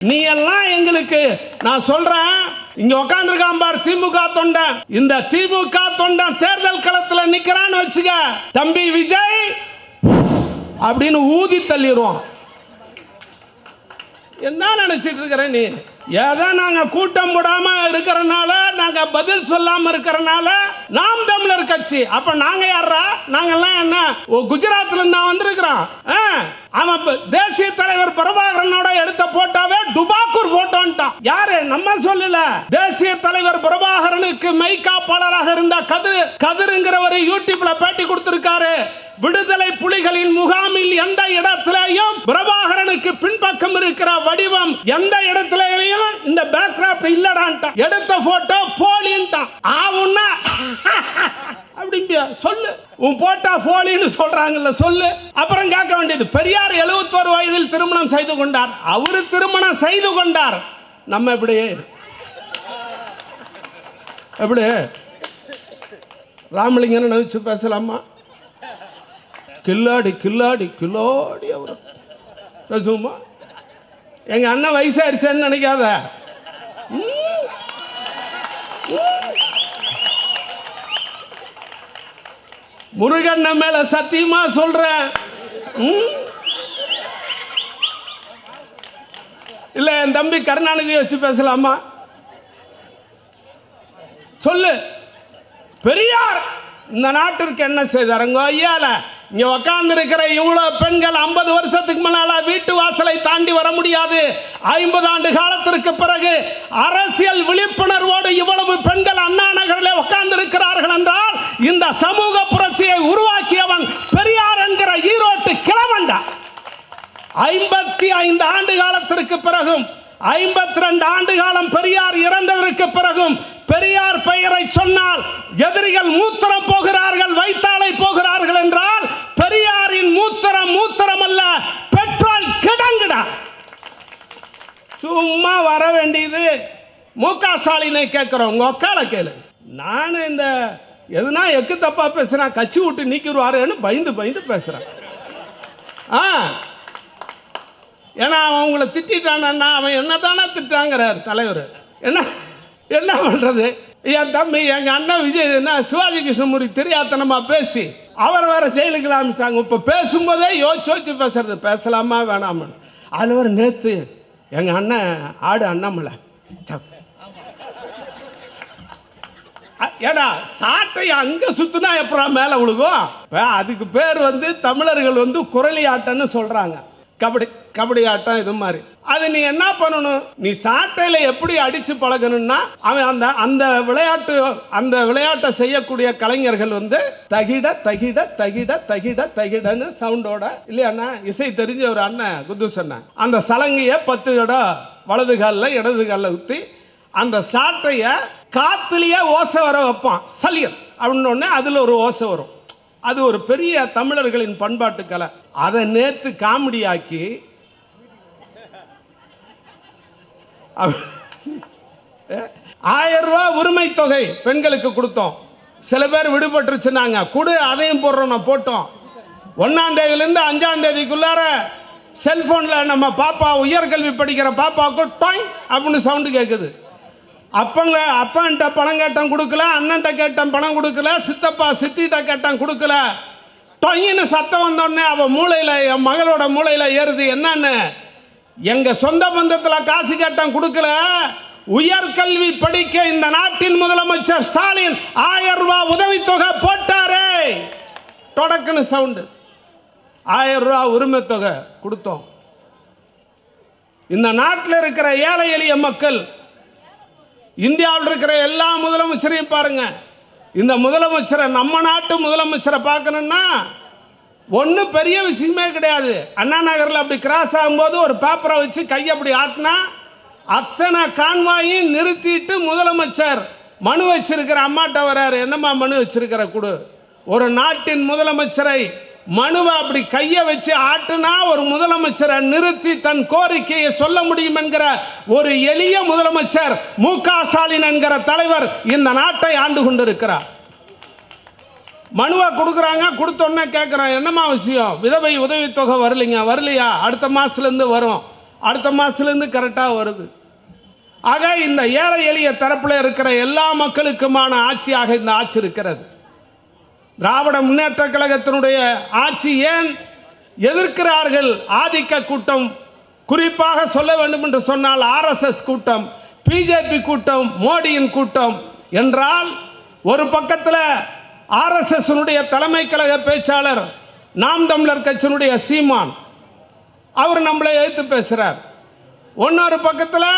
நீ எல்லாம் எங்களுக்கு நான் சொல்றேன் இங்க உட்காந்துருக்கான் பார் திமுக தொண்டன் இந்த திமுக தொண்டன் தேர்தல் களத்துல நிக்கிறான்னு வச்சுக்க தம்பி விஜய் அப்படின்னு ஊதி தள்ளிடுவான் என்ன நினைச்சிட்டு இருக்கிற நீ? ஏதோ நாங்கள் கூட்டம் போடாமல் இருக்கிறனால நாங்கள் பதில் சொல்லாமல் இருக்கிறனால நாம் தமிழர் கட்சி. அப்போ நாங்கள் யாரா நாங்கெல்லாம் என்ன? ஓ தான் வந்திருக்கிறோம். ஆ, அவன் தேசிய தலைவர் பிரபாகரனோட எடுத்த போட்டோவே டுபாக்கூர் போட்டோன்ட்டான். யாரு? நம்ம சொல்லல. தேசிய தலைவர் பிரபாகரனுக்கு மெய்காப்பாளராக இருந்த கதிர் கதிருங்கிறவர் யூடியூப்ல பேட்டி கொடுத்திருக்காரு. விடுதலை புலிகளின் முகாமில் எந்த இடத்திலேயும் பிரபாகரனுக்கு பின்பக்கம் இருக்கிற வடிவம் எந்த இடத்திலேயும் இந்த பேக்ராப் இல்லடான்ட்டான் எடுத்த போட்டோ போலின்ட்டான் ஆவுன்னா அப்படிம்பியா சொல்லு. உன் போட்டா போலின்னு சொல்றாங்கல்ல சொல்லு. அப்புறம் கேட்க வேண்டியது பெரியார் 71 வயதில் திருமணம் செய்து கொண்டார். அவரு திருமணம் செய்து கொண்டார். நம்ம எப்படி? எப்படி? ராமலிங்கன்னு நினைச்சு பேசலாமா? கில்லாடி கில்லாடி கில்லாடி அவர். சும்மா எங்க அண்ணன் வயசாயிருச்சேன்னு நினைக்காத. ம். முருகன் மேல சத்தியமா சொல்றேன் இல்லை என் தம்பி கருணாநிதி வச்சு பேசலாமா? சொல்லு. பெரியார் இந்த நாட்டிற்கு என்ன செய்தாருங்க ஐயால. இங்க உட்கார்ந்து இருக்கிற இவ்வளவு பெண்கள் 50 வருஷத்துக்கு முன்னால வீட்டு வாசலை தாண்டி வர முடியாது. ஐம்பது ஆண்டு காலத்திற்கு பிறகு அரசியல் விழிப்புணர்வோடு இவ்வளவு பெண்கள் அண்ணா நகரில் உட்கார்ந்து இருக்கிறார்கள் என்றால் இந்த சமூக புரட்சியை உருவாக்கியவன் பெரியார் என்கிற ஈரோட்டு கிழவன்டா. ஐம்பத்தி ஐந்து ஆண்டு காலத்திற்கு பிறகும் ஐம்பத்தி ரெண்டு ஆண்டு காலம் பெரியார் இறந்ததற்கு பிறகும் பெரியார் பெயரை சொன்னால் எதிரிகள் மூத்திரம் போ வைத்தாலை போகிறார்கள் என்றால் பெரியாரின் மூத்திரம் மூத்திரம் அல்ல பெட்ரோல் கிடங்குடா சும்மா வர வேண்டியது மு க ஸ்டாலினை கேட்குறோம். உங்கள் ஒக்கால கேளு. நான் இந்த எதுனா எக்கு தப்பா பேசுனா கட்சி விட்டு நீக்கிடுவாருன்னு பயந்து பயந்து பேசுறேன். ஆ. ஏன்னா அவன் உங்களை திட்டானா அவன் என்ன தானே திட்டாங்கிறார் தலைவர். என்ன என்ன பண்ணுறது என் தம்பி எங்கள் அண்ணன் விஜய் என்ன சிவாஜி கிருஷ்ணமூர்த்தி தெரியாதனமா பேசி அவர் வேற ஜெயிலுக்கு ஆரம்பிச்சாங்க இப்போ பேசும்போதே யோசிச்சு யோசிச்சு பேசுறது. பேசலாமா வேணாமான்னு. அதில் ஒரு நேற்று எங்கள் அண்ணன் ஆடு அண்ணாமலை. ஏடா சாட்டை அங்கே சுற்றுனா எப்படா மேலே விழுகும் அதுக்கு பேர் வந்து தமிழர்கள் வந்து குரலி ஆட்டம்னு சொல்கிறாங்க கபடி கபடி ஆட்டம் இது மாதிரி. அது நீ என்ன பண்ணணும்? நீ சாட்டையில எப்படி அடிச்சு பழகணும்னா அவன் அந்த அந்த விளையாட்டு அந்த விளையாட்டை செய்யக்கூடிய கலைஞர்கள் வந்து தகிட தகிட தகிட தகிட தகிடன்னு சவுண்டோட இல்லையாண்ணா இசை தெரிஞ்ச ஒரு அண்ணன் குத்துஸ் அண்ணன். அந்த சலங்கையை பத்து இடம் வலது காலில் இடது காலில் ஊற்றி அந்த சாட்டையை காத்துலேயே ஓசை வர வைப்பான் சலியர் அப்படின்னு ஒன்று அதில் ஒரு ஓசை வரும். அது ஒரு பெரிய தமிழர்களின் பண்பாட்டு கலை. அதை நேற்று காமெடி ஆக்கி ஆயிரம் ரூபாய் உரிமை தொகை பெண்களுக்கு கொடுத்தோம். சில பேர் விடுபட்டுருச்சுனாங்க கொடு அதையும் போடுறோம் நான் போட்டோம். ஒன்னாம் தேதியிலேருந்து அஞ்சாம் தேதிக்குள்ளார செல்போனில் நம்ம பாப்பா உயர்கல்வி படிக்கிற பாப்பாவுக்கு டாய் அப்படின்னு சவுண்டு கேட்குது அப்பங்க அப்பன்ட்ட பணம் கேட்டேன் கொடுக்கல அண்ணன்ட்ட கேட்டேன் பணம் கொடுக்கல சித்தப்பா சித்திட்ட கேட்டேன் கொடுக்கல. தொங்கின்னு சத்தம் வந்தோடனே அவன் மூளையில் என் மகளோட மூளையில் ஏறுது. என்னன்னு? எங்கள் சொந்த பந்தத்தில் காசு கேட்டேன் கொடுக்கல. உயர்கல்வி படிக்க இந்த நாட்டின் முதலமைச்சர் ஸ்டாலின் ஆயிரம் ரூபாய் உதவித்தொகை போட்டாரே. தொடக்குன்னு சவுண்டு ஆயிரம் ரூபா உரிமை தொகை கொடுத்தோம். இந்த நாட்டில் இருக்கிற ஏழை எளிய மக்கள் இந்தியாவில் இருக்கிற எல்லா முதலமைச்சரையும் பாருங்க. இந்த முதலமைச்சரை நம்ம நாட்டு முதலமைச்சரை பார்க்கணும்னா ஒன்றும் பெரிய விஷயமே கிடையாது. அண்ணா நகரில் அப்படி கிராஸ் ஆகும்போது ஒரு பேப்பரை வச்சு கையை அப்படி ஆட்டினா அத்தனை கான்வாயும் நிறுத்திட்டு முதலமைச்சர் மனு வச்சிருக்கிற அம்மாட்ட வர்றாரு. என்னம்மா மனு வச்சிருக்கிற கொடு? ஒரு நாட்டின் முதலமைச்சரை மனுவை அப்படி கையை வச்சு ஆட்டுனா ஒரு முதலமைச்சரை நிறுத்தி தன் கோரிக்கையை சொல்ல முடியும் என்கிற ஒரு எளிய முதலமைச்சர் மு க ஸ்டாலின் என்கிற தலைவர் இந்த நாட்டை ஆண்டு கொண்டிருக்கிறார். மனுவை கொடுக்குறாங்க கொடுத்தோன்னே கேட்குறோம் என்னம்மா விஷயம்? விதவை உதவித்தொகை வரலைங்க. வரலையா? அடுத்த மாதத்துலேருந்து வரும். அடுத்த மாதத்துலேருந்து கரெக்டாக வருது. ஆக இந்த ஏழை எளிய தரப்பில் இருக்கிற எல்லா மக்களுக்குமான ஆட்சியாக இந்த ஆட்சி இருக்கிறது. திராவிட முன்னேற்ற கழகத்தினுடைய ஆட்சி ஏன் எதிர்க்கிறார்கள்? ஆதிக்க கூட்டம். குறிப்பாக சொல்ல வேண்டும் என்று சொன்னால் ஆர்எஸ்எஸ் கூட்டம் பிஜேபி கூட்டம் மோடியின் கூட்டம். என்றால் ஒரு பக்கத்தில் ஆர்எஸ்எஸ்னுடைய தலைமை கழக பேச்சாளர் நாம் தமிழர் கட்சியினுடைய சீமான். அவர் நம்மளை எதிர்த்து பேசுகிறார் இன்னொரு பக்கத்தில்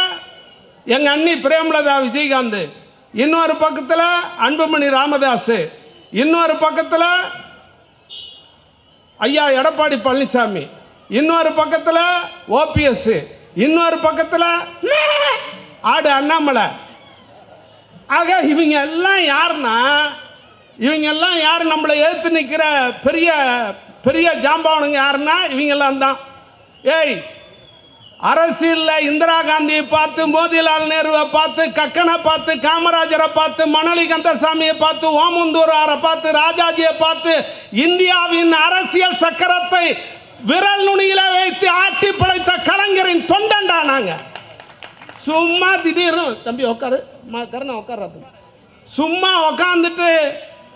எங்கள் அண்ணி பிரேமலதா விஜயகாந்த். இன்னொரு பக்கத்தில் அன்புமணி ராமதாஸ் இன்னொரு பக்கத்தில் ஐயா எடப்பாடி பழனிசாமி. இன்னொரு பக்கத்தில் ஓபிஎஸ். இன்னொரு பக்கத்தில் ஆடு அண்ணாமலை. ஆக இவங்க எல்லாம் யாருன்னா இவங்க எல்லாம் யார்? நம்மளை ஏற்று நிற்கிற பெரிய பெரிய ஜாம்பவனுங்க யாருன்னா இவங்கெல்லாம் தான். ஏய் அரசியலில் இந்திரா காந்தியை பார்த்து மோதிலால் நேருவை பார்த்து கக்கனை பார்த்து காமராஜரை பார்த்து மணலி கந்தசாமியை பார்த்து ஓமுந்தூராரை பார்த்து ராஜாஜியை பார்த்து இந்தியாவின் அரசியல் சக்கரத்தை விரல் நுனியில வைத்து ஆட்டி படைத்த கலைஞரின் தொண்டன்டா நாங்க. சும்மா திடீர்னு தம்பி உட்காரு ம- கருணா உட்கார்றது சும்மா உக்காந்துட்டு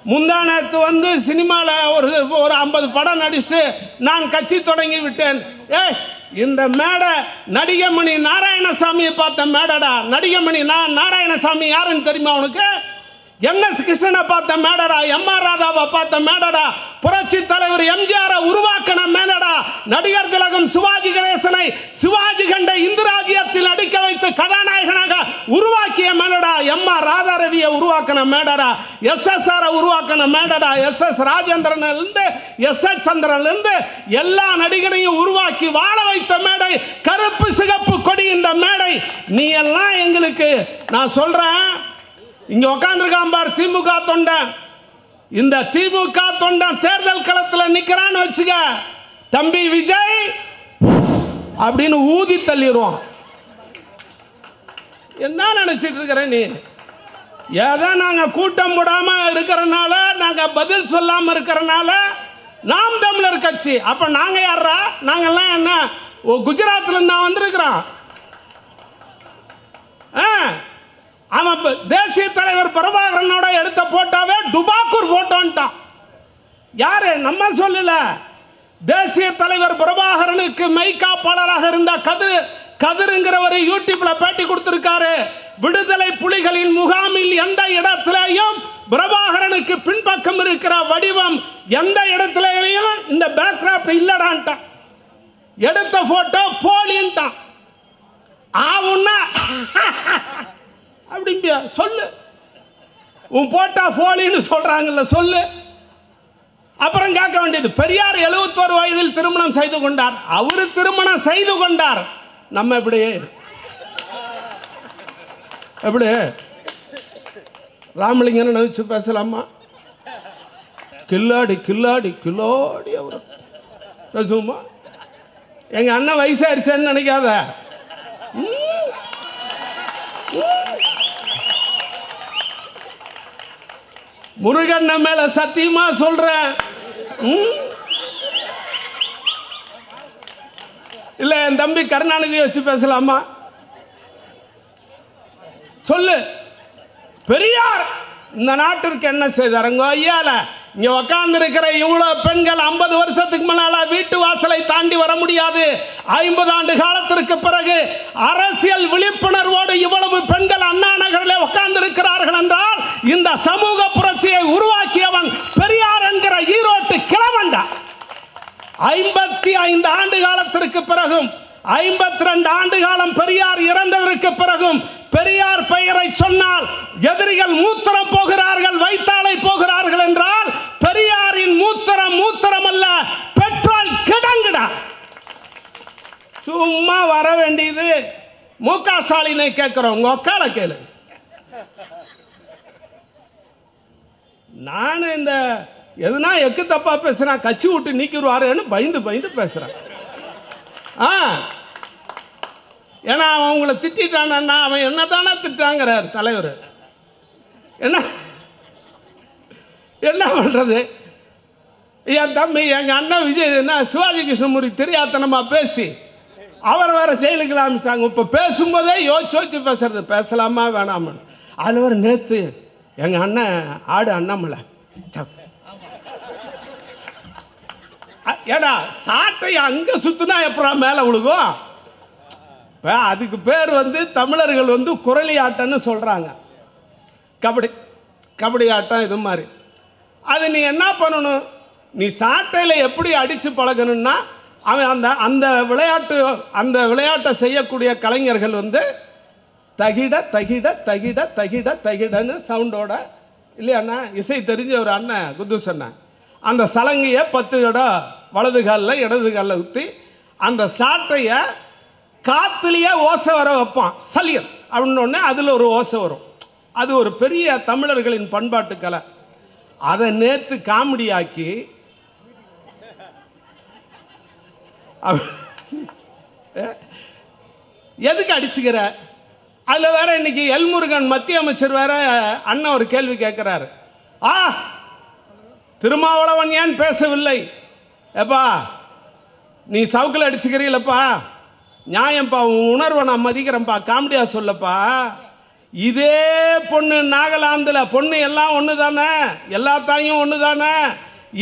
முந்தா நேத்து வந்து சினிமாவில் ஒரு ஒரு ஐம்பது படம் நடிச்சுட்டு நான் கட்சி தொடங்கி விட்டேன். ஏய் இந்த மேடை நடிகமணி நாராயணசாமியை பார்த்த மேடடா. நடிகமணி நான் நாராயணசாமி யாருன்னு தெரியுமா உனக்கு? எம்எஸ் கிருஷ்ணனை பார்த்த மேடடா எம் ஆர் ராதாவை பார்த்த மேடடா புரட்சி தலைவர் எம்ஜிஆரை உருவாக்கின மேடடா நடிகர் திலகம் சிவாஜி கணேசனை சிவாஜி கண்ட இந்திராஜியத்தில் நடிக்க வைத்து கதாநாயகனாக உருவாக்கிய மேடடா எம் ஆர் ராதா ரவியை உருவாக்கின மேடடா எஸ் எஸ் ஆரை உருவாக்கின மேடடா எஸ் எஸ் ராஜேந்திரன்லேருந்து எஸ் எஸ் சந்திரன்லேருந்து எல்லா நடிகரையும் உருவாக்கி வாழ வைத்த மேடை கருப்பு சிகப்பு கொடி இந்த மேடை. நீ எல்லாம் எங்களுக்கு நான் சொல்கிறேன் இங்கே உட்காந்துருக்கான் பார் திமுக தொண்டன். இந்த திமுக தொண்டன் தேர்தல் களத்தில் நிற்கிறான்னு வச்சுக்க தம்பி விஜய் அப்படின்னு ஊதி தள்ளிடுவான் என்ன நினச்சிட்டு இருக்கிற நீ? ஏதோ நாங்கள் கூட்டம் போடாமல் இருக்கிறனால நாங்கள் பதில் சொல்லாமல் இருக்கிறனால நாம் தமிழர் கட்சி. அப்போ நாங்கள் யாரா நாங்கள்லாம் என்ன? ஓ குஜராத்ல இருந்து நான் வந்திருக்கிறோம். ஆ, அவன் தேசிய தலைவர் பிரபாகரனோட எடுத்த போட்டோவே டுபாக்கூர் போட்டோன்ட்டான் யாரு? நம்ம சொல்லல. தேசிய தலைவர் பிரபாகரனுக்கு மெய்காப்பாளராக இருந்த கதிர் கதிருங்கிறவர் யூடியூப்ல பேட்டி கொடுத்திருக்காரு. விடுதலை புலிகளின் முகாமில் எந்த இடத்திலேயும் பிரபாகரனுக்கு பின்பக்கம் இருக்கிற வடிவம் எந்த இடத்திலேயும் இந்த பேக்ராப் இல்லடான்ட்டான் எடுத்த போட்டோ போலின்ட்டான் ஆவுன்னா அப்படிம்பியா சொல்லு. உன் போட்டா போலின்னு சொல்றாங்கல்ல சொல்லு. அப்புறம் கேட்க வேண்டியது பெரியார் 71 வயதில் திருமணம் செய்து கொண்டார். அவரு திருமணம் செய்து கொண்டார். நம்ம எப்படி? எப்படி? ராமலிங்கன்னு நினைச்சு பேசலாமா? கில்லாடி கில்லாடி கில்லாடி அவர் பேசுவோமா? எங்க அண்ணன் வயசாயிருச்சேன்னு நினைக்காத. முருகன் மேல சத்தியமா சொல்றேன் இல்ல என் தம்பி கருணாநிதி வச்சு பேசலாமா? சொல்லு. பெரியார் இந்த நாட்டிற்கு என்ன செய்தாருங்க ஐயால? இங்க உட்கார்ந்து இருக்கிற இவ்வளவு பெண்கள் 50 வருஷத்துக்கு முன்னால வீட்டு வாசலை தாண்டி வர முடியாது. ஐம்பது ஆண்டு காலத்திற்கு பிறகு அரசியல் விழிப்புணர்வோடு இவ்வளவு பெண்கள் அண்ணா நகரில் உட்கார்ந்து இருக்கிறார்கள் என்றால் இந்த சமூக புரட்சியை உருவாக்கியவன் பெரியார் என்கிற ஈரோட்டு கிழவன்டா ஐம்பத்தி ஐந்து ஆண்டு காலத்திற்கு பிறகும் ஐம்பத்தி ரெண்டு ஆண்டு காலம் பெரியார் இறந்ததற்கு பிறகும் பெரியார் பெயரை சொன்னால் எதிரிகள் மூத்திரம் போகிறார்கள் வைத்தாலை போகிறார்கள் என்றால் பெரியாரின் மூத்திரம் மூத்திரம் அல்ல பெட்ரோல் கிடங்குடா. சும்மா வர வேண்டியது. மு க ஸ்டாலினை கேட்கிறோம் உங்க ஒக்கால கேளு. நான் இந்த எதுனா எக்கு தப்பா பேசுனா கட்சி விட்டு நீக்கிடுவாருன்னு பயந்து பயந்து பேசுகிறான் ஆ. ஏன்னா அவன் உங்களை திட்டானா அவன் என்ன தானே திட்டாங்கிறார் தலைவர். என்ன? என்ன பண்றது? என் தம்பி எங்க அண்ணன் விஜய் என்ன சிவாஜி கிருஷ்ணமூர்த்தி தெரியாதனமா பேசி அவர் வேற ஜெயிலுக்கு ஆரம்பிச்சாங்க இப்போ பேசும்போதே யோசிச்சு யோசிச்சு பேசுறது. பேசலாமா வேணாமான்னு. அதில் ஒரு நேற்று எங்கள் அண்ணன் ஆடு அண்ணாமலை. ஏடா சாட்டை அங்கே சுற்றினா எப்பறம் மேலே விழுகும் இப்போ அதுக்கு பேர் வந்து தமிழர்கள் வந்து குரலி ஆட்டம்னு சொல்கிறாங்க கபடி கபடி ஆட்டம் இது மாதிரி. அது நீ என்ன பண்ணணும்? நீ சாட்டையில் எப்படி அடித்து பழகணும்னா அவன் அந்த அந்த விளையாட்டு அந்த விளையாட்டை செய்யக்கூடிய கலைஞர்கள் வந்து தகிட தகிட தகிட தகிட தகிடன்னு சவுண்டோட இல்லையாண்ணா? இசை தெரிஞ்ச ஒரு அண்ணன் குத்துஸ் அண்ணன் அந்த சலங்கையை பத்து இடம் வலது காலில் இடது காலில் ஊற்றி அந்த சாட்டையை காத்துலேயே ஓசை வர வைப்பான். சலியல். அப்படின்னோடனே அதில் ஒரு ஓசை வரும். அது ஒரு பெரிய தமிழர்களின் பண்பாட்டு கலை. அதை நேற்று காமெடி ஆக்கி அவ- எதுக்கு அடிச்சுக்கிற? அதில் வேற இன்னைக்கு எல்முருகன் மத்திய அமைச்சர் வேற அண்ணன் ஒரு கேள்வி கேட்குறாரு ஆ திருமாவளவன் ஏன் பேசவில்லை? எப்பா நீ சவுக்கில் அடிச்சுக்கிறீங்களப்பா நியாயம்ப்பா உன் உணர்வை நான் மதிக்கிறேன்ப்பா காமெடியாக சொல்லப்பா. இதே பொண்ணு நாகாலாந்தில் பொண்ணு எல்லாம் ஒன்று தானே எல்லா தாயும் ஒன்று தானே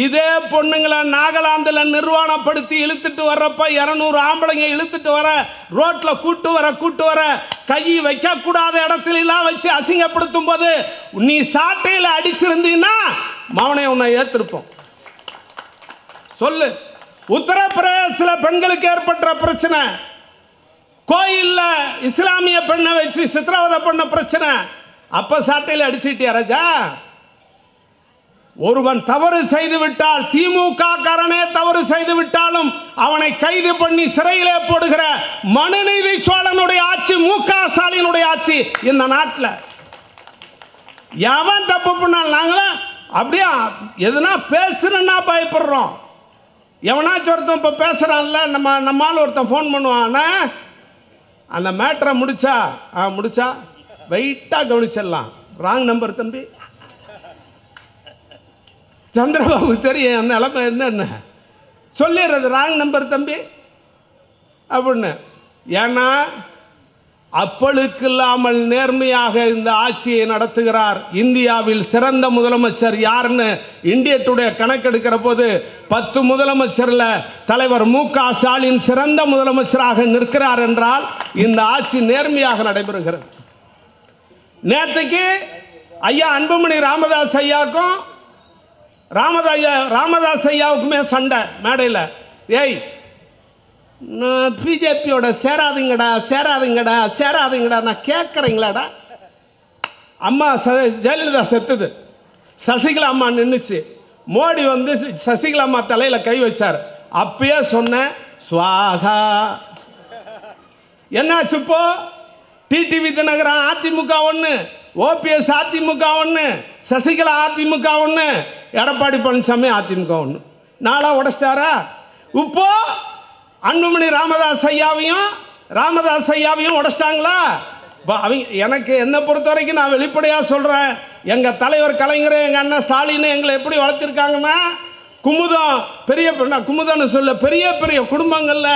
இதே பொண்ணுங்களை நாகாலாந்தில் நிர்வாணப்படுத்தி இழுத்துட்டு வர்றப்ப இரநூறு ஆம்பளைங்க இழுத்துட்டு வர ரோட்டில் கூட்டு வர கூட்டு வர கை வைக்கக்கூடாத இடத்துல எல்லாம் வச்சு அசிங்கப்படுத்தும் போது நீ சாட்டையில் அடிச்சிருந்தீங்கன்னா மவனை உன்னை ஏற்றிருப்போம் சொல்லு. உத்தரப்பிரதேசத்தில் பெண்களுக்கு ஏற்பட்ட பிரச்சனை. கோயில்ல இஸ்லாமிய பெண்ணை வச்சு சித்திரவதை பண்ண பிரச்சனை. அப்ப சாட்டையில் அடிச்சுட்டியா ராஜா? ஒருவன் தவறு செய்து விட்டால் திமுக காரனே தவறு செய்து விட்டாலும் அவனை கைது பண்ணி சிறையிலே போடுகிற மனுநீதி சோழனுடைய ஆட்சி மு க ஸ்டாலினுடைய ஆட்சி இந்த நாட்டில். எவன் தப்பு பண்ணாலும் நாங்களும் அப்படியே? எதுனா பேசுறேன்னா பயப்படுறோம். எவனாச்சும் ஒருத்தன் இப்போ பேசுகிறான்ல நம்ம நம்மால் ஒருத்தன் ஃபோன் பண்ணுவான்னா அந்த மேட்ரை முடிச்சா? ஆ முடிச்சா? வெயிட்டாக கவனிச்சிடலாம். ராங் நம்பர் தம்பி. சந்திரபாபு தெரியும் என் நிலைமை என்னன்னு. சொல்லிடுறது ராங் நம்பர் தம்பி. அப்படின்னு. ஏன்னா அப்பழுக்கில்லாமல் நேர்மையாக இந்த ஆட்சியை நடத்துகிறார். இந்தியாவில் சிறந்த முதலமைச்சர் யாருன்னு இந்திய டுடே கணக்கெடுக்கிற போது பத்து முதலமைச்சரில் தலைவர் மு க ஸ்டாலின் சிறந்த முதலமைச்சராக நிற்கிறார் என்றால் இந்த ஆட்சி நேர்மையாக நடைபெறுகிறது. நேற்றுக்கு ஐயா அன்புமணி ராமதாஸ் ஐயாவுக்கும் ராமதாஸ் ஐயா ராமதாஸ் ஐயாவுக்குமே சண்டை மேடையில். ஏய் பிஜேபியோட சேராதுங்கடா சேராதுங்கடா சேராதுங்கடா நான் கேட்குறீங்களாடா அம்மா ச ஜெயலலிதா செத்துது. சசிகலா அம்மா நின்றுச்சு மோடி வந்து சசிகலா அம்மா தலையில் கை வச்சார். அப்பயே சொன்னேன் சுவாகா. என்னாச்சு இப்போ? டிடிவி தினகரன் அதிமுக ஒன்று ஓபிஎஸ் அதிமுக ஒன்று சசிகலா அதிமுக ஒன்று எடப்பாடி பழனிசாமி அதிமுக ஒன்று நாளாக உடைச்சிட்டாரா? இப்போ அன்புமணி ராமதாஸ் ஐயாவையும் ராமதாஸ் ஐயாவையும் உடைச்சிட்டாங்களா? அவங்க எனக்கு என்னை பொறுத்த வரைக்கும் நான் வெளிப்படையாக சொல்கிறேன் எங்கள் தலைவர் கலைஞர் எங்கள் அண்ணன் ஸ்டாலின் எங்களை எப்படி வளர்த்திருக்காங்கன்னா குமுதம் பெரிய குமுதம்னு சொல்ல பெரிய பெரிய குடும்பங்களில்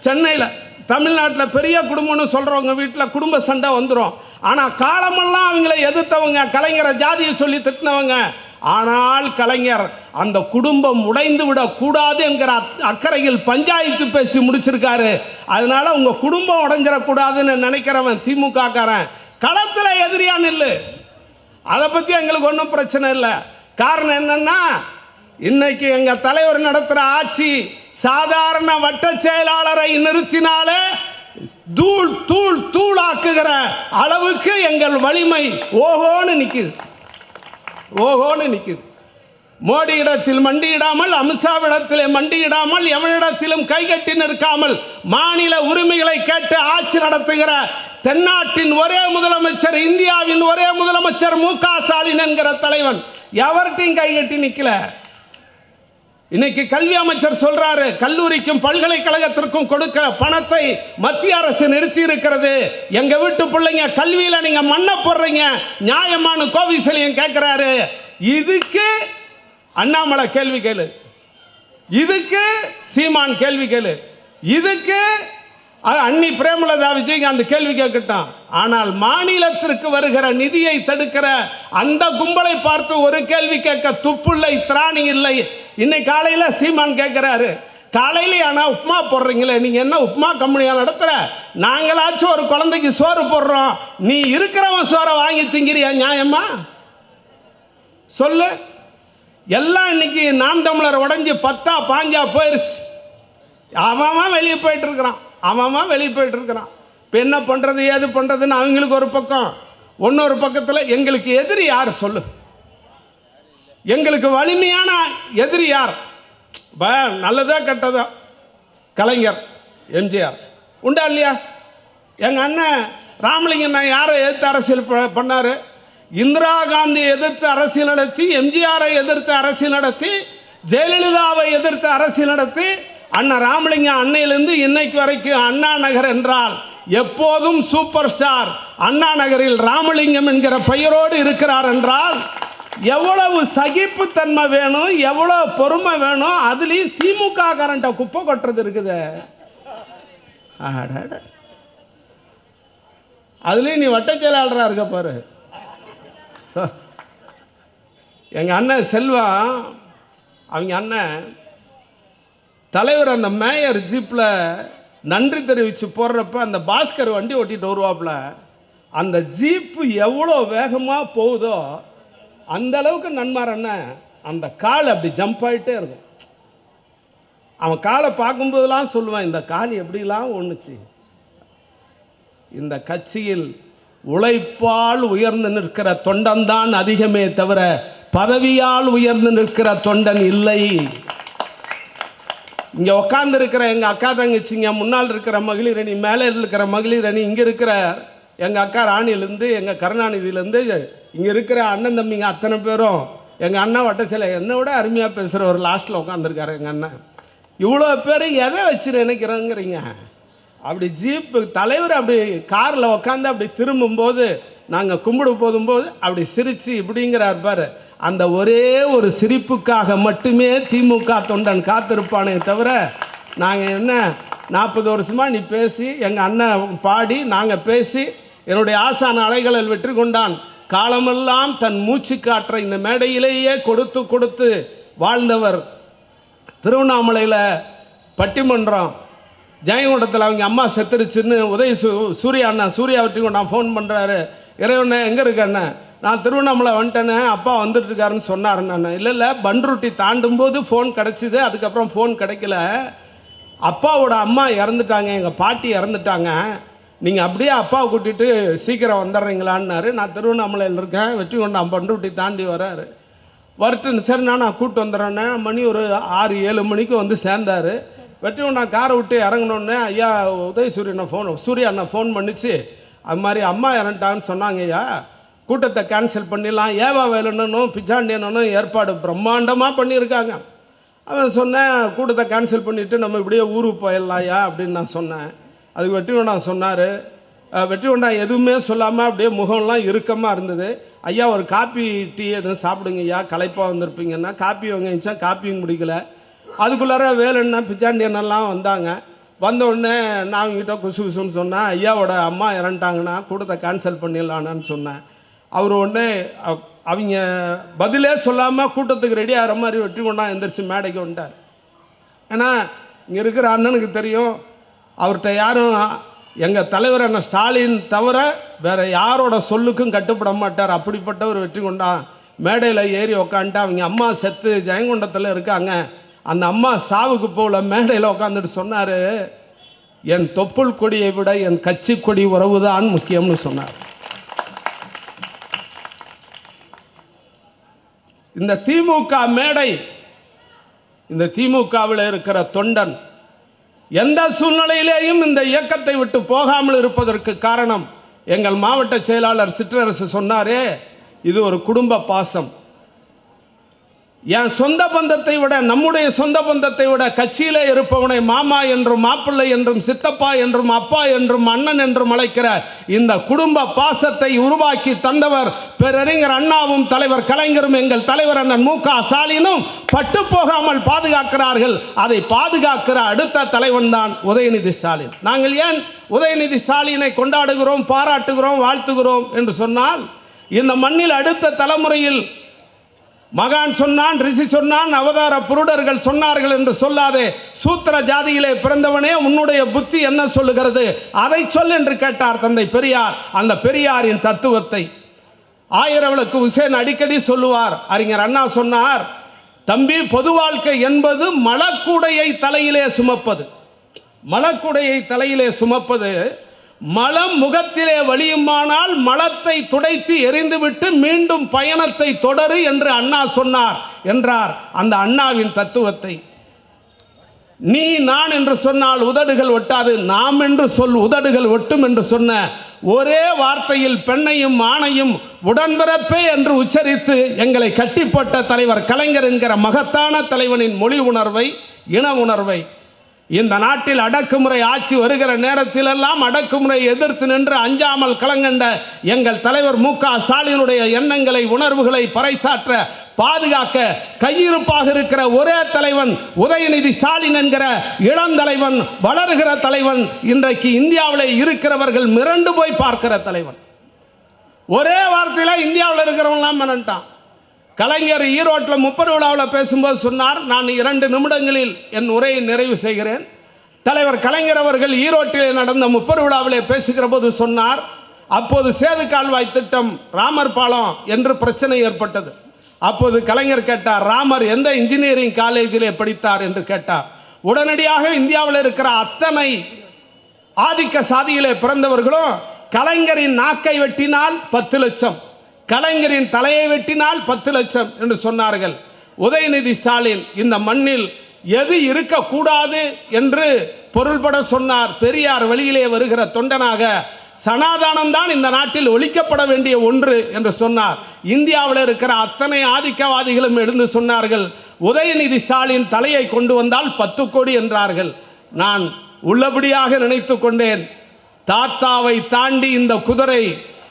சென்னையில் தமிழ்நாட்டில் பெரிய குடும்பம்னு சொல்கிறவங்க வீட்டில் குடும்ப சண்டை வந்துடும் ஆனால் காலமெல்லாம் அவங்கள எதிர்த்தவங்க கலைஞரை ஜாதியை சொல்லி திட்டினவங்க ஆனால் கலைஞர் அந்த குடும்பம் உடைந்து விடக்கூடாது என்கிற அக்- அக்கறையில் பஞ்சாயத்து பேசி முடிச்சிருக்காரு. அதனால உங்க குடும்பம் உடைஞ்சிடக்கூடாதுன்னு நினைக்கிறவன் திமுக காரன் களத்தில் எதிரியா நில்லு. அதை பற்றி எங்களுக்கு ஒன்றும் பிரச்சனை இல்லை. காரணம் என்னன்னா இன்னைக்கு எங்க தலைவர் நடத்துகிற ஆட்சி சாதாரண வட்ட செயலாளரை நிறுத்தினாலே தூள் தூள் தூளாக்குகிற அளவுக்கு எங்கள் வலிமை ஓஹோன்னு நிற்குது ஓஹோன்னு நிற்குது மோடியிடத்தில் மண்டியிடாமல் அமித்ஷாவிடத்திலே மண்டியிடாமல் எவனிடத்திலும் கைகட்டி நிற்காமல் மாநில உரிமைகளை கேட்டு ஆட்சி நடத்துகிற தென்னாட்டின் ஒரே முதலமைச்சர் இந்தியாவின் ஒரே முதலமைச்சர் மு க ஸ்டாலின் என்கிற தலைவன் எவர்கிட்டையும் கைகட்டி நிற்கல இன்னைக்கு கல்வி அமைச்சர் சொல்றாரு கல்லூரிக்கும் பல்கலைக்கழகத்திற்கும் கொடுக்கிற பணத்தை மத்திய அரசு நிறுத்தி இருக்கிறது. எங்க வீட்டு பிள்ளைங்க கல்வியில நீங்க மண்ணை போடுறீங்க நியாயமான கோவிசலியம் கேட்கிறாரு இதுக்கு அண்ணாமலை கேள்வி கேளு. இதுக்கு சீமான் கேள்வி கேளு. இதுக்கு அது அன்னி பிரேமலதா விஜயகாந்த் கேள்வி கேட்கட்டும். ஆனால் மாநிலத்திற்கு வருகிற நிதியை தடுக்கிற அந்த கும்பலை பார்த்து ஒரு கேள்வி கேட்க துப்புள்ளை திராணி இல்லை. இன்னைக்கு காலையில் சீமான் கேட்குறாரு காலையில் ஆனால் உப்புமா போடுறீங்களே நீங்கள் என்ன உப்புமா கம்பெனியாக நடத்துகிற நாங்களாச்சும் ஒரு குழந்தைக்கு சோறு போடுறோம். நீ இருக்கிறவன் சோறை வாங்கி திங்கிறியா நியாயமா? சொல்லு. எல்லாம் இன்னைக்கு நாம் தமிழர் உடஞ்சி பத்தா பாஞ்சா போயிருச்சு. அவன் வெளியே போயிட்டு இருக்கிறான். அவன் வெளியே போயிட்டுருக்கிறான் இப்போ என்ன பண்ணுறது ஏது பண்ணுறதுன்னு அவங்களுக்கு ஒரு பக்கம். இன்னொரு பக்கத்தில் எங்களுக்கு எதிரி யார்? சொல்லு. எங்களுக்கு வலிமையான எதிரி யார்? நல்லதா கெட்டதா? கலைஞர் எம்ஜிஆர். உண்டா இல்லையா? எங்கள் அண்ணன் ராமலிங்கம் நான் யாரை எதிர்த்து அரசியல் ப- இந்திரா காந்தி எதிர்த்து அரசியல் நடத்தி எம்ஜிஆரை எதிர்த்து அரசியல் நடத்தி ஜெயலலிதாவை எதிர்த்து அரசியல் நடத்தி அண்ணன் ராமலிங்கம் அன்னையிலிருந்து இன்னைக்கு வரைக்கும் அண்ணா நகர் என்றால் எப்போதும் சூப்பர் ஸ்டார் அண்ணா நகரில் ராமலிங்கம் என்கிற பெயரோடு இருக்கிறார் என்றால் எவ்வளவு சகிப்புத்தன்மை வேணும் எவ்வளவு பொறுமை வேணும் அதுலேயும் திமுக காரண்ட குப்பை கொட்டுறது இருக்குது. அதுலேயும் நீ வட்ட செயலாளராக இருக்க பாரு. எங்கள் அண்ணன் செல்வம் அவங்க அண்ணன் தலைவர் அந்த மேயர் ஜீப்பில் நன்றி தெரிவித்து போடுறப்ப அந்த பாஸ்கர் வண்டி ஓட்டிட்டு வருவாப்புல. அந்த ஜீப்பு எவ்வளோ வேகமாக போகுதோ அந்த அளவுக்கு நன்மார் அந்த கால் அப்படி ஜம்ப் ஆகிட்டே இருக்கும். அவன் காலை பார்க்கும்போதெல்லாம் சொல்லுவான் இந்த கால் எப்படிலாம் ஒன்றுச்சு இந்த கட்சியில் உழைப்பால் உயர்ந்து நிற்கிற தொண்டன்தான் அதிகமே தவிர பதவியால் உயர்ந்து நிற்கிற தொண்டன் இல்லை. இங்கே உட்கார்ந்து இருக்கிற எங்கள் அக்கா தங்கச்சிங்க முன்னால் இருக்கிற மகளிர் அணி மேலே இருக்கிற மகளிர் அணி இங்கே இருக்கிற எங்கள் அக்கா ராணியிலேருந்து எங்கள் கருணாநிதியிலேருந்து இங்கே இருக்கிற அண்ணன் தம்பிங்க அத்தனை பேரும் எங்கள் அண்ணன் வட்டச்சிலை என்னை விட அருமையாக பேசுகிற ஒரு லாஸ்ட்டில் உட்காந்துருக்காரு எங்கள் அண்ணன். இவ்வளோ பேர் எதை வச்சு நினைக்கிறோங்கிறீங்க? அப்படி ஜீப்பு தலைவர் அப்படி காரில் உட்காந்து அப்படி திரும்பும்போது நாங்கள் கும்பிடு போதும்போது அப்படி சிரித்து இப்படிங்கிறார் பாரு. அந்த ஒரே ஒரு சிரிப்புக்காக மட்டுமே திமுக தொண்டன் காத்திருப்பானே தவிர நாங்கள் என்ன நாற்பது வருஷமாக நீ பேசி எங்கள் அண்ணன் பாடி நாங்கள் பேசி என்னுடைய ஆசான அலைகளில் வெற்றி கொண்டான். காலமெல்லாம் தன் மூச்சு காற்றை இந்த மேடையிலேயே கொடுத்து கொடுத்து வாழ்ந்தவர். திருவண்ணாமலையில் பட்டிமன்றம். ஜெயங்கொண்டத்தில் அவங்க அம்மா செத்துருச்சுன்னு உதய சூ சூர்யா அண்ணா சூர்யா வெற்றி கொண்டான் ஃபோன் பண்ணுறாரு இறைவண்ணே எங்கே இருக்கண்ணே நான் திருவண்ணாமலை வந்துட்டேனே அப்பா வந்துட்டுருக்காருன்னு சொன்னார் நான் இல்லை இல்லை பன்ருட்டி தாண்டும் போது ஃபோன் கிடச்சிது அதுக்கப்புறம் ஃபோன் கிடைக்கல. அப்பாவோட அம்மா இறந்துட்டாங்க எங்கள் பாட்டி இறந்துட்டாங்க. நீங்கள் அப்படியே அப்பாவை கூட்டிகிட்டு சீக்கிரம் வந்துடுறீங்களான்னாரு. நான் திருவண்ணாமலையில் இருக்கேன். வெற்றி கொண்டு பன்ருட்டி தாண்டி வராரு. வரட்டுன்னு சரி நான் நான் கூப்பிட்டு வந்துடுறேன்னே மணி ஒரு ஆறு ஏழு மணிக்கு வந்து சேர்ந்தார். வெற்றி கொண்டா காரை விட்டு இறங்கினோடனே ஐயா உதயசூரியனை ஃபோன் சூர்யா அண்ணன் ஃபோன் பண்ணிச்சு. அது மாதிரி அம்மா இறந்துட்டான்னு சொன்னாங்க ஐயா கூட்டத்தை கேன்சல் பண்ணிடலாம். ஏவா வேலுண்ணனும் பிச்சாண்டியனும் ஏற்பாடு பிரம்மாண்டமாக பண்ணியிருக்காங்க. அவன் சொன்னேன் கூட்டத்தை கேன்சல் பண்ணிவிட்டு நம்ம இப்படியே ஊருக்கு போயிடலாம்யா அப்படின்னு நான் சொன்னேன். அதுக்கு வெற்றிகொண்டா சொன்னார். வெற்றிகொண்டான் எதுவுமே சொல்லாமல் அப்படியே முகம்லாம் இறுக்கமாக இருந்தது. ஐயா ஒரு காப்பி டீ எதுவும் சாப்பிடுங்க ஐயா களைப்பாக வந்திருப்பீங்கன்னா காப்பி வாங்கிச்சா காப்பியும் முடிக்கல அதுக்குள்ளார வேலுன்னா பிச்சாண்டியனெல்லாம் வந்தாங்க. வந்த உடனே நான் அவங்ககிட்ட குசு குசுன்னு சொன்னேன். ஐயாவோட அம்மா இறந்துட்டாங்கன்னா கூட்டத்தை கேன்சல் பண்ணிடலான்னு சொன்னேன். அவர் உடனே அவங்க பதிலே சொல்லாமல் கூட்டத்துக்கு ரெடி ஆகிற மாதிரி வெற்றி கொண்டான் எந்திரிச்சு மேடைக்கு வந்துட்டார். ஏன்னா இங்கே இருக்கிற அண்ணனுக்கு தெரியும் அவர்கிட்ட யாரும் எங்கள் தலைவர் என்ன ஸ்டாலின் தவிர வேறு யாரோட சொல்லுக்கும் கட்டுப்பட மாட்டார். அப்படிப்பட்டவர் வெற்றி கொண்டான் மேடையில் ஏறி உக்காந்துட்டு அவங்க அம்மா செத்து ஜெயங்கொண்டத்தில் இருக்காங்க. அந்த அம்மா சாவுக்கு போகல மேடையில் உட்காந்துட்டு சொன்னார் என் தொப்புள் கொடியை விட என் கட்சி கொடி உறவு தான் முக்கியம்னு சொன்னார். இந்த திமுக மேடை இந்த திமுகவில் இருக்கிற தொண்டன் எந்த சூழ்நிலையிலேயும் இந்த இயக்கத்தை விட்டு போகாமல் இருப்பதற்கு காரணம் எங்கள் மாவட்ட செயலாளர் சிற்றரசு சொன்னாரே இது ஒரு குடும்ப பாசம். என் சொந்த பந்தத்தை விட நம்முடைய சொந்த பந்தத்தை விட கட்சியிலே இருப்பவனை மாமா என்றும் மாப்பிள்ளை என்றும் சித்தப்பா என்றும் அப்பா என்றும் அண்ணன் என்றும் அழைக்கிற இந்த குடும்ப பாசத்தை உருவாக்கி தந்தவர் பேரறிஞர் அண்ணாவும் தலைவர் கலைஞரும் எங்கள் தலைவர் அண்ணன் மு க ஸ்டாலினும் பட்டு போகாமல் பாதுகாக்கிறார்கள். அதை பாதுகாக்கிற அடுத்த தலைவன் தான் உதயநிதி ஸ்டாலின். நாங்கள் ஏன் உதயநிதி ஸ்டாலினை கொண்டாடுகிறோம் பாராட்டுகிறோம் வாழ்த்துகிறோம் என்று சொன்னால் இந்த மண்ணில் அடுத்த தலைமுறையில் மகான் சொன்னான் ரிஷி சொன்னான் அவதார புருடர்கள் சொன்னார்கள் என்று சொல்லாதே. சூத்திர ஜாதியிலே பிறந்தவனே உன்னுடைய புத்தி என்ன சொல்லுகிறது? அதை சொல் என்று கேட்டார் தந்தை பெரியார். அந்த பெரியாரின் தத்துவத்தை ஆயிரவளுக்கு உசேன் அடிக்கடி சொல்லுவார். அறிஞர் அண்ணா சொன்னார் தம்பி பொது வாழ்க்கை என்பது மலக்குடையை தலையிலே சுமப்பது. மலக்குடையை தலையிலே சுமப்பது மலம் முகத்திலே வழியுமானால் மலத்தை துடைத்து எரிந்துவிட்டு மீண்டும் பயணத்தை தொடரு என்று அண்ணா சொன்னார் என்றார் அந்த அண்ணாவின் தத்துவத்தை. நீ நான் என்று சொன்னால் உதடுகள் ஒட்டாது நாம் என்று சொல் உதடுகள் ஒட்டும் என்று சொன்ன ஒரே வார்த்தையில் பெண்ணையும் ஆணையும் உடன்பிறப்பே என்று உச்சரித்து எங்களை கட்டிப்போட்ட தலைவர் கலைஞர் என்கிற மகத்தான தலைவனின் மொழி உணர்வை இன உணர்வை இந்த நாட்டில் அடக்குமுறை ஆட்சி வருகிற நேரத்திலெல்லாம் அடக்குமுறை எதிர்த்து நின்று அஞ்சாமல் கலங்கண்ட எங்கள் தலைவர் மு க ஸ்டாலினுடைய எண்ணங்களை உணர்வுகளை பறைசாற்ற பாதுகாக்க கையிருப்பாக இருக்கிற ஒரே தலைவன் உதயநிதி ஸ்டாலின் என்கிற இளந்தலைவன் வளர்கிற தலைவன் இன்றைக்கு இந்தியாவில் இருக்கிறவர்கள் மிரண்டு போய் பார்க்கிற தலைவன். ஒரே வார்த்தையில் இந்தியாவில் இருக்கிறவங்களாம் மிரண்டான். கலைஞர் ஈரோட்டில் முப்பது விழாவில் பேசும்போது சொன்னார் நான் இரண்டு நிமிடங்களில் என் உரையை நிறைவு செய்கிறேன். தலைவர் கலைஞர் அவர்கள் ஈரோட்டில் நடந்த முப்பது விழாவிலே பேசுகிற போது சொன்னார் அப்போது சேது கால்வாய் திட்டம் ராமர் பாலம் என்று பிரச்சனை ஏற்பட்டது. அப்போது கலைஞர் கேட்டார் ராமர் எந்த இன்ஜினியரிங் காலேஜிலே படித்தார்? என்று கேட்டார். உடனடியாக இந்தியாவில் இருக்கிற அத்தனை ஆதிக்க சாதியிலே பிறந்தவர்களும் கலைஞரின் நாக்கை வெட்டினால் பத்து லட்சம். கலைஞரின் தலையை வெட்டினால் பத்து லட்சம் என்று சொன்னார்கள். உதயநிதி ஸ்டாலின் இந்த மண்ணில் எது இருக்கக்கூடாது என்று பொருள்பட சொன்னார். பெரியார் வெளியிலே வருகிற தொண்டனாக சனாதானம் தான் இந்த நாட்டில் ஒழிக்கப்பட வேண்டிய ஒன்று என்று சொன்னார். இந்தியாவில் இருக்கிற அத்தனை ஆதிக்கவாதிகளும் எழுந்து சொன்னார்கள் உதயநிதி ஸ்டாலின் தலையை கொண்டு வந்தால் பத்து கோடி என்றார்கள். நான் உள்ளபடியாக நினைத்து கொண்டேன். தாத்தாவை தாண்டி இந்த குதிரை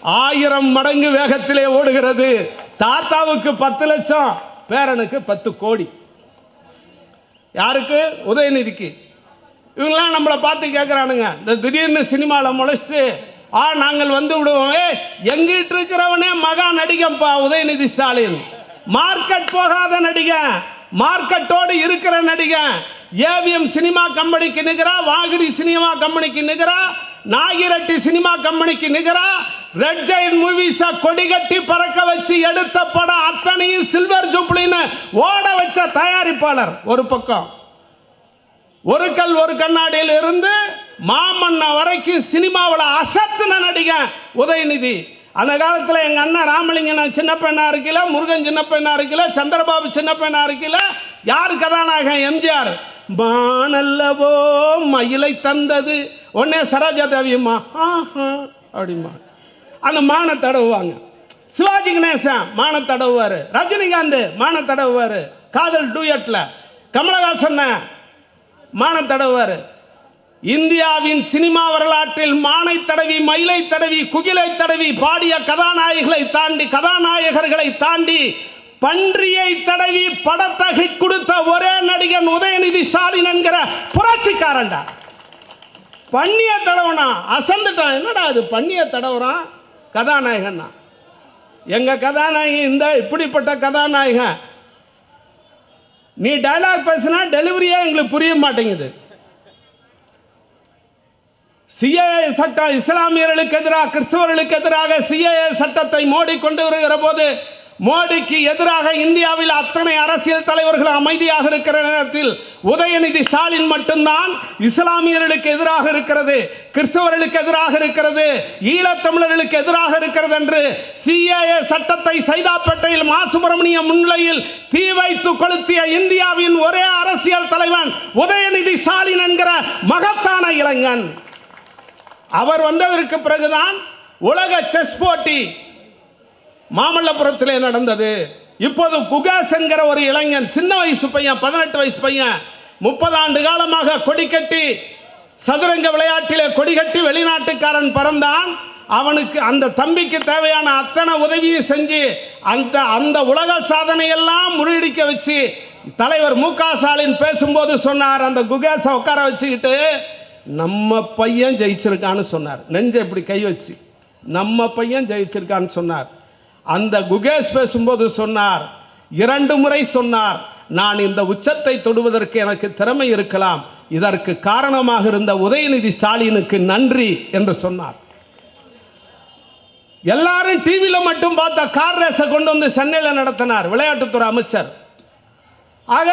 ஆயிரம் மடங்கு வேகத்திலே ஓடுகிறது. தாத்தாவுக்கு பத்து லட்சம் பேரனுக்கு பத்து கோடி. யாருக்கு? உதயநிதிக்கு. இவங்களாம் நம்மளை பார்த்து கேட்குறானுங்க இந்த திடீர்னு சினிமாவில் முளைச்சு ஆ நாங்கள் வந்து விடுவோம். ஏ எங்கிட்டு இருக்கிறவனே மகா நடிகம்பா உதயநிதி ஸ்டாலின். மார்க்கெட் போகாத நடிகன். மார்க்கெட்டோடு இருக்கிற நடிகன். ஏவிஎம் சினிமா கம்பெனிக்கு நிகரா வாகடி சினிமா கம்பெனிக்கு நிகரா நாகிரெட்டி சினிமா கம்பெனிக்கு நிகரா ரெட் ஜெயின் மூவிஸ கொடி கட்டி பறக்க வச்சு எடுத்த படம் அத்தனையும் சில்வர் ஜூப்ளின்னு ஓட வச்ச தயாரிப்பாளர். ஒரு பக்கம். ஒரு கல் ஒரு கண்ணாடியில் இருந்து மாமன்ன வரைக்கும் சினிமாவில் அசத்துன நடிகன் உதயநிதி. அந்த காலத்தில் எங்கள் அண்ணன் ராமலிங்கன் சின்ன பெண்ணாக இருக்கல முருகன் சின்ன பெண்ணா இருக்கல சந்திரபாபு சின்ன பெண்ணா இருக்கல யார் கதாநாயகன்? எம்ஜிஆர். மானல்லவோ மயிலை தந்தது. உடனே சரோஜா தேவியம்மா ஆஹா அப்படிமா அந்த மான தடவுவாங்க. சிவாஜி கணேசன் மான தடவுவார். ரஜினிகாந்த் மான தடவுவார். காதல் டூயட்டில் கமலஹாசன் மான தடவுவார். இந்தியாவின் சினிமா வரலாற்றில் மானை தடவி மயிலை தடவி குகிலை தடவி பாடிய கதாநாயகர்களை தாண்டி கதாநாயகர்களை தாண்டி பன்றியை தடவி படத்தகை கொடுத்த ஒரே நடிகன் உதயநிதி ஸ்டாலின் என்கிற புரட்சிக்காரன்டா. பண்ணிய தடவனா அசந்துட்டான் என்னடா அது பண்ணிய தடவுறான் கதாநாயகன்னா. எங்க கதாநாயகன் இந்த இப்படிப்பட்ட கதாநாயகன் நீ டைலாக் பேசினா டெலிவரியே எங்களுக்கு புரிய மாட்டேங்குது. சிஏஏ சட்டம் இஸ்லாமியர்களுக்கு எதிராக கிறிஸ்தவர்களுக்கு எதிராக சிஏஏ சட்டத்தை மோடி கொண்டு வருகிற போது மோடிக்கு எதிராக இந்தியாவில் அத்தனை அரசியல் தலைவர்கள் அமைதியாக இருக்கிற நேரத்தில் உதயநிதி ஸ்டாலின் மட்டும்தான் இஸ்லாமியர்களுக்கு எதிராக இருக்கிறது கிறிஸ்தவர்களுக்கு எதிராக இருக்கிறது ஈழத்தமிழர்களுக்கு எதிராக இருக்கிறது என்று சிஏஏ சட்டத்தை சைதாப்பேட்டையில் மா. சுப்பிரமணிய முன்னிலையில் தீ வைத்து கொளுத்திய இந்தியாவின் ஒரே அரசியல் தலைவன் உதயநிதி ஸ்டாலின் என்கிற மகத்தான இளைஞன். அவர் வந்ததற்கு பிறகுதான் உலக செஸ் போட்டி மாமல்லபுரத்திலே நடந்தது. இப்போது குகாசங்கிற ஒரு இளைஞன் சின்ன வயசு பையன் பதினெட்டு வயசு பையன் முப்பது ஆண்டு காலமாக கொடி கட்டி சதுரங்க விளையாட்டிலே கொடி கட்டி வெளிநாட்டுக்காரன் பிறந்தான். அவனுக்கு அந்த தம்பிக்கு தேவையான அத்தனை உதவியை செஞ்சு அந்த அந்த உலக சாதனையெல்லாம் முறியடிக்க வச்சு தலைவர் மு க ஸ்டாலின் பேசும்போது சொன்னார் அந்த குகேசை உட்கார வச்சுக்கிட்டு நம்ம பையன் ஜெயிச்சிருக்கான்னு சொன்னார். நெஞ்சை இப்படி கை வச்சு நம்ம பையன் ஜெயிச்சிருக்கான்னு சொன்னார். அந்த குகேஷ் பேசும்போது சொன்னார் இரண்டு முறை சொன்னார் நான் இந்த உச்சத்தை தொடுவதற்கு எனக்கு திறமை இருக்கலாம் இதற்கு காரணமாக இருந்த உதயநிதி ஸ்டாலினுக்கு நன்றி என்று சொன்னார். எல்லாரும் டிவியில் மட்டும் பார்த்த கார் ரேஸை கொண்டு வந்து சென்னையில் நடத்தினார் விளையாட்டுத்துறை அமைச்சர். ஆக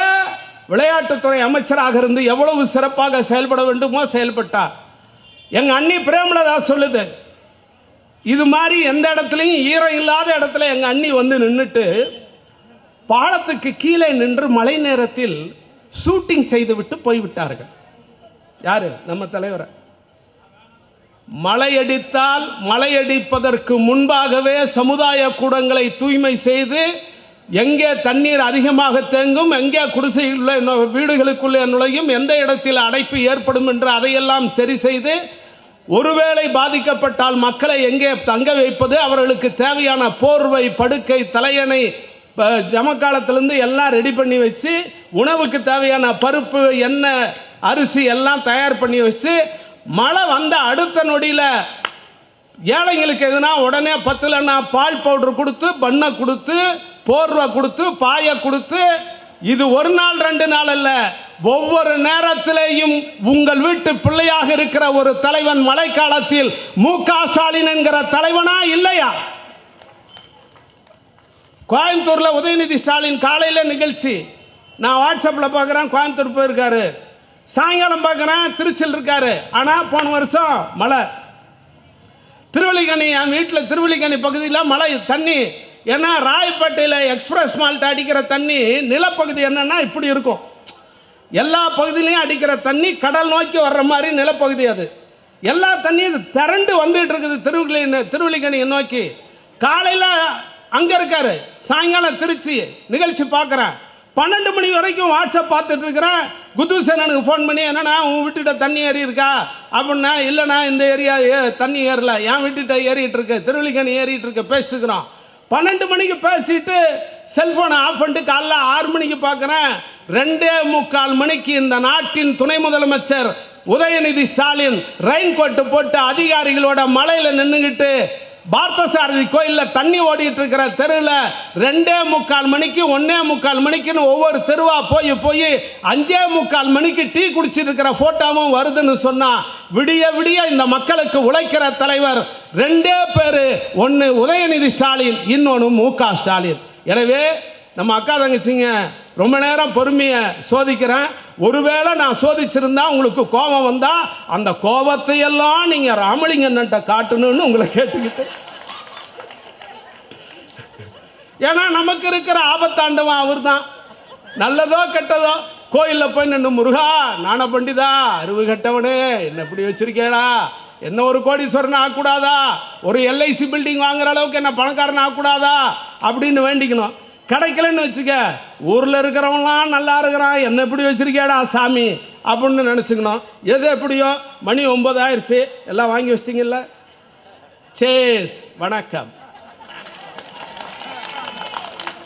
விளையாட்டுத்துறை அமைச்சராக இருந்து எவ்வளவு சிறப்பாக செயல்பட வேண்டுமோ செயல்பட்டார். எங்கள் அண்ணி பிரேமலதா சொல்லுது இது மாதிரி எந்த இடத்துலையும் ஈரம் இல்லாத இடத்துல எங்கள் அண்ணி வந்து நின்றுட்டு பாலத்துக்கு கீழே நின்று மழை நேரத்தில் ஷூட்டிங் செய்துவிட்டு போய்விட்டார்கள். யார்? நம்ம தலைவரை. மழையடித்தால் மழையடிப்பதற்கு முன்பாகவே சமுதாய கூடங்களை தூய்மை செய்து எங்கே தண்ணீர் அதிகமாக தேங்கும் எங்கே குடிசையுள்ள நு- வீடுகளுக்குள்ளே நுழையும் எந்த இடத்தில் அடைப்பு ஏற்படும் என்று அதையெல்லாம் சரி செய்து ஒருவேளை பாதிக்கப்பட்டால் மக்களை எங்கே தங்க வைப்பது? அவர்களுக்கு தேவையான போர்வை படுக்கை தலையணை ஜமக்காலத்திலேருந்து எல்லாம் ரெடி பண்ணி வச்சு உணவுக்கு தேவையான பருப்பு எண்ணெய் அரிசி எல்லாம் தயார் பண்ணி வச்சு மழை வந்த அடுத்த நொடியில் ஏழைங்களுக்கு எதுனா உடனே பத்துலன்னா பால் பவுடர் கொடுத்து பண்ணை கொடுத்து போர்வை கொடுத்து பாயை கொடுத்து இது ஒரு நாள் ரெண்டு நாள் அல்ல. ஒவ்வொரு நேரத்திலேயும் உங்கள் வீட்டு பிள்ளையாக இருக்கிற ஒரு தலைவன் மழைக்காலத்தில் மு க ஸ்டாலின் என்கிற தலைவனா இல்லையா? கோயம்புத்தூர்ல உதயநிதி ஸ்டாலின் காலையில் நிகழ்ச்சி. நான் வாட்ஸ்அப்பில் பார்க்குறேன் கோயம்புத்தூர் போயிருக்காரு. சாயங்காலம் பார்க்குறேன் திருச்சியில் இருக்காரு. ஆனால் போன வருஷம் மழை. திருவள்ளிக்கணி என் வீட்டில் திருவள்ளிக்கணி பகுதியில் மழை தண்ணி ஏன்னா ராயப்பேட்டையில் எக்ஸ்பிரஸ் மால்ட் அடிக்கிற தண்ணி நிலப்பகுதி என்னென்னா இப்படி இருக்கும். எல்லா பகுதியிலையும் அடிக்கிற தண்ணி கடல் நோக்கி வர்ற மாதிரி நிலப்பகுதி அது. எல்லா தண்ணியும் திரண்டு வந்துட்டு இருக்குது திருவிழி திருவள்ளிக்கணியை நோக்கி. காலையில் அங்கே இருக்காரு சாயங்காலம் திருச்சி நிகழ்ச்சி பார்க்குறேன் பன்னெண்டு மணி வரைக்கும் வாட்ஸ்அப் பார்த்துட்டு இருக்கிறேன். குத்துசேனனுக்கு ஃபோன் பண்ணி என்னண்ணா உன் வீட்டுட்ட தண்ணி ஏறி இருக்கா? அப்படின்னா இல்லைண்ணா இந்த ஏரியா ஏ தண்ணி ஏறல. என் வீட்டுட்ட ஏறிட்டு இருக்கு. திருவள்ளிக்கணி ஏறிட்டு இருக்கு. பேசிக்கிறோம். பன்னெண்டு மணிக்கு பேசிட்டு செல்போனை ஆஃப் பண்ணிட்டு காலைல ஆறு மணிக்கு பார்க்குறேன். ரெண்டே முக்கால் மணிக்கு இந்த நாட்டின் துணை முதலமைச்சர் உதயநிதி ஸ்டாலின் ரெயின் கோட்டு போட்டு அதிகாரிகளோட மலையில் நின்றுக்கிட்டு பார்த்தசாரதி கோயிலில் தண்ணி ஓடிட்டு இருக்கிற தெருவில் ரெண்டே முக்கால் மணிக்கு ஒன்னே முக்கால் மணிக்குன்னு ஒவ்வொரு தெருவாக போய் போய் அஞ்சே முக்கால் மணிக்கு டீ குடிச்சிட்டு இருக்கிற வருதுன்னு சொன்னால் விடிய விடிய இந்த மக்களுக்கு உழைக்கிற தலைவர் ரெண்டே பேர். ஒன்று உதயநிதி ஸ்டாலின் இன்னொன்று மு க ஸ்டாலின். எனவே நம்ம அக்கா தங்கச்சிங்க ரொம்ப நேரம் பொறுமையை சோதிக்கிறேன். ஒருவேளை நான் சோதிச்சிருந்தா உங்களுக்கு கோபம் வந்தால் அந்த கோபத்தையெல்லாம் நீங்கள் நீங்க ராமலிங்கன்ட்ட காட்டணும்னு உங்களை கேட்டுக்கிட்டு ஏன்னா நமக்கு இருக்கிற ஆபத்தாண்டவன் அவர் தான் நல்லதோ கெட்டதோ கோயிலில் போய் நின்று முருகா நான பண்டிதா அறிவு கெட்டவனே என்ன இப்படி வச்சிருக்கேடா? என்ன ஒரு கோடீஸ்வரன் ஆகக்கூடாதா? ஒரு எல்ஐசி பில்டிங் வாங்குற அளவுக்கு என்ன பணக்காரன் ஆகக்கூடாதா? அப்படின்னு வேண்டிக்கணும். கிடைக்கலன்னு வச்சுக்க ஊரில் இருக்கிறவங்களாம் நல்லா இருக்கிறான். என்ன இப்படி வச்சிருக்கேடா சாமி? அப்படின்னு நினச்சிக்கணும். எது எப்படியோ மணி ஒம்பது ஆயிடுச்சு. எல்லாம் வாங்கி வச்சிட்டிங்கல்ல? சேஸ் வணக்கம்.